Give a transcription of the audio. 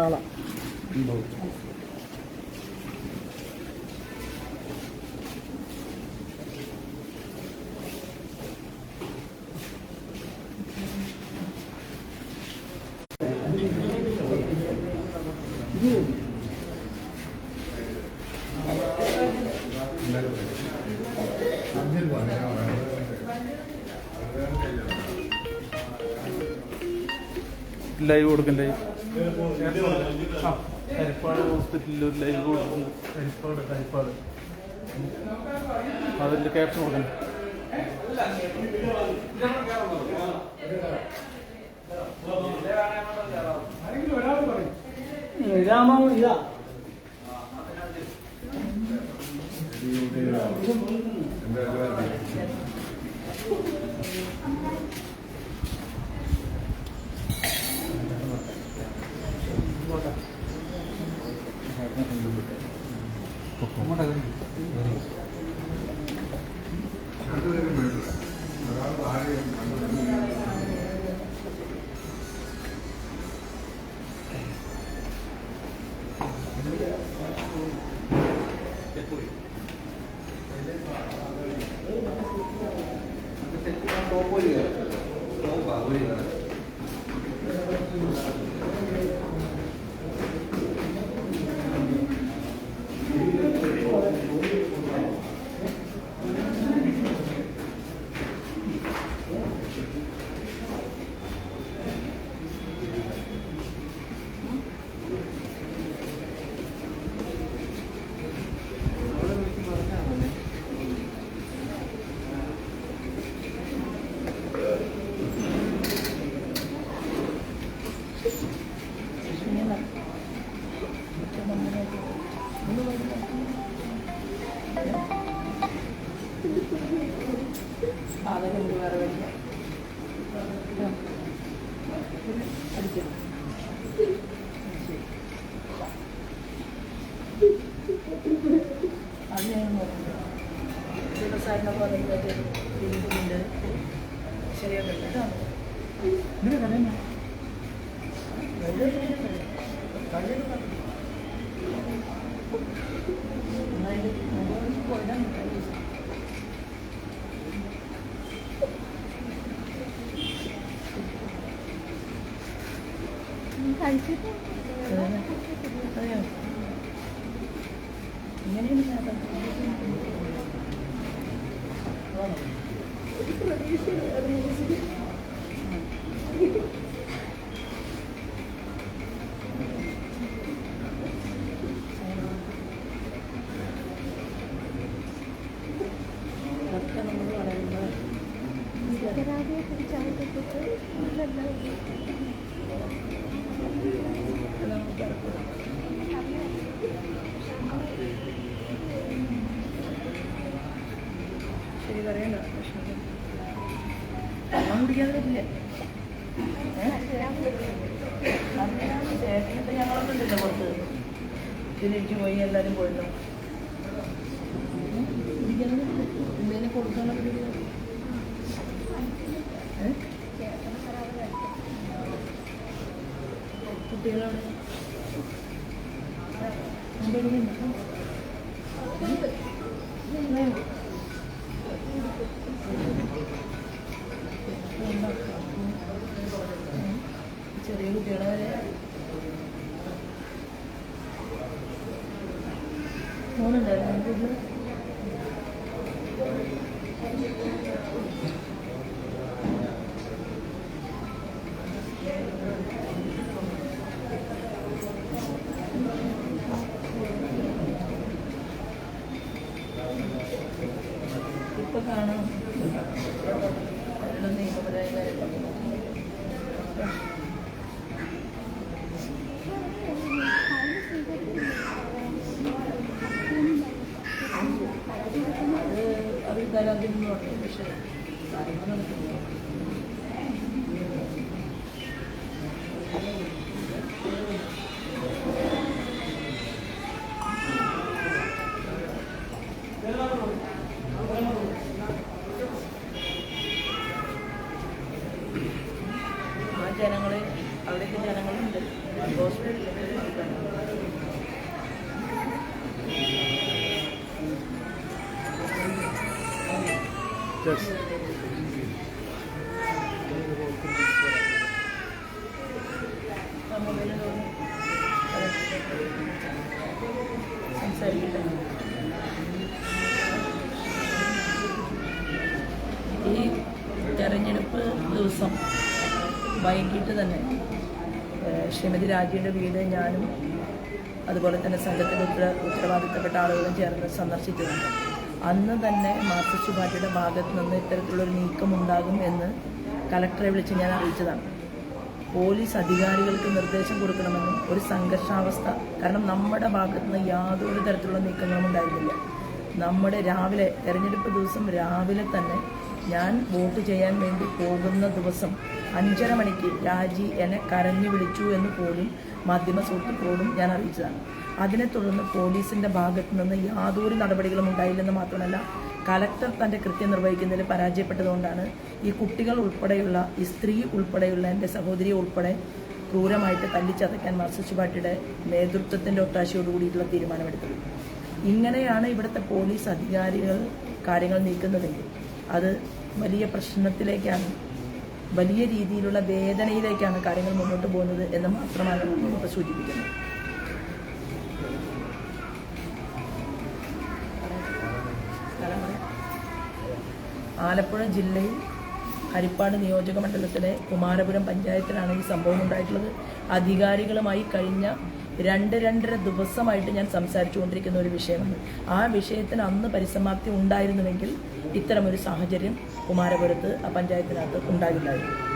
പട്ടാള. ലൈവ് കൊടുക്കും ലൈവ് ഹരിപ്പാട് ഹോസ്പിറ്റലിൽ ഒരു ലൈവ് കൊടുക്കുന്നു ഹരിപ്പാട് ഹരിപ്പാട് അതിന്റെ ക്യാപ്ഷൻ കൊടുക്കണം രാമ ഇതാ 多贵的，多宝贵的。സാറിനെ പോലെ ഉണ്ട് ശരിയാക്കട്ടെ കേട്ടോ ഇങ്ങനെയാണ് അതൊക്കെ വെള്ളം കുടിക്കാതെ പറ്റില്ല ചേട്ടനിപ്പോൾ ഞങ്ങളൊന്നും ഇല്ല പുറത്ത് തിരിച്ചു പോയി എല്ലാവരും പോയിട്ടു എന്തെങ്കിലും കൊടുക്കാനുള്ള പരിപാടി കാണാം പറഞ്ഞു പക്ഷേ ജനങ്ങളുണ്ട്. ഹോസ്പിറ്റലിൽ സംസാരിക്കട്ടെ ഈ തെരഞ്ഞെടുപ്പ് ദിവസം വൈകിട്ട് തന്നെ ശ്രീമതി രാജിയുടെ വീട് ഞാനും അതുപോലെ തന്നെ സംഘത്തിന്റെ ഉത്തര ഉത്തരവാദിത്തപ്പെട്ട ആളുകളും ചേർന്ന് സന്ദർശിച്ചതുണ്ട് അന്ന് തന്നെ മാർക്സിസ്റ്റ് പാർട്ടിയുടെ ഭാഗത്ത് നിന്ന് ഇത്തരത്തിലുള്ളൊരു നീക്കം ഉണ്ടാകും എന്ന് കലക്ടറെ വിളിച്ച് ഞാൻ അറിയിച്ചതാണ്. പോലീസ് അധികാരികൾക്ക് നിർദ്ദേശം കൊടുക്കണമെന്നും ഒരു സംഘർഷാവസ്ഥ കാരണം നമ്മുടെ ഭാഗത്ത് നിന്ന് യാതൊരു തരത്തിലുള്ള നീക്കങ്ങളും ഉണ്ടായിരുന്നില്ല. നമ്മുടെ രാവിലെ തെരഞ്ഞെടുപ്പ് ദിവസം രാവിലെ തന്നെ ഞാൻ വോട്ട് ചെയ്യാൻ വേണ്ടി പോകുന്ന ദിവസം അഞ്ചര മണിക്ക് രാജി എന്നെ കരഞ്ഞു വിളിച്ചു എന്ന് പോലും മാധ്യമ സുഹൃത്തുക്കളോടും ഞാൻ അറിയിച്ചതാണ്. അതിനെ തുടർന്ന് പോലീസിന്റെ ഭാഗത്തു നിന്ന് യാതൊരു നടപടികളും ഉണ്ടായില്ലെന്ന് മാത്രമല്ല കലക്ടർ തന്റെ കൃത്യം നിർവഹിക്കുന്നതിൽ പരാജയപ്പെട്ടതുകൊണ്ടാണ് ഈ കുട്ടികൾ ഉൾപ്പെടെയുള്ള ഈ സ്ത്രീ ഉൾപ്പെടെയുള്ള എന്റെ സഹോദരിയെ ഉൾപ്പെടെ ക്രൂരമായിട്ട് തല്ലിച്ചതയ്ക്കാൻ മാർസിസ്റ്റ് പാർട്ടിയുടെ നേതൃത്വത്തിന്റെ ഒത്താശയോടുകൂടിയിട്ടുള്ള തീരുമാനമെടുത്തത്. ഇങ്ങനെയാണ് ഇവിടുത്തെ പോലീസ് അധികാരികൾ കാര്യങ്ങൾ നീക്കുന്നതെങ്കിൽ അത് വലിയ പ്രശ്നത്തിലേക്കാണ് വലിയ രീതിയിലുള്ള വേദനയിലേക്കാണ് കാര്യങ്ങൾ മുന്നോട്ട് പോകുന്നത് എന്ന് മാത്രമാണ് സൂചിപ്പിക്കുന്നത്. ആലപ്പുഴ ജില്ലയിൽ ഹരിപ്പാട് നിയോജക മണ്ഡലത്തിലെ കുമാരപുരം പഞ്ചായത്തിലാണ് ഈ സംഭവം ഉണ്ടായിട്ടുള്ളത്. അധികാരികളുമായി കഴിഞ്ഞ രണ്ട് രണ്ടര ദിവസമായിട്ട് ഞാൻ സംസാരിച്ചുകൊണ്ടിരിക്കുന്ന ഒരു വിഷയമാണ്. ആ വിഷയത്തിന് അന്ന് പരിസമാപ്തി ഉണ്ടായിരുന്നുവെങ്കിൽ ഇത്തരമൊരു സാഹചര്യം കുമാരപുരത്ത് പഞ്ചായത്തിനകത്ത് ഉണ്ടാകില്ലായിരുന്നു.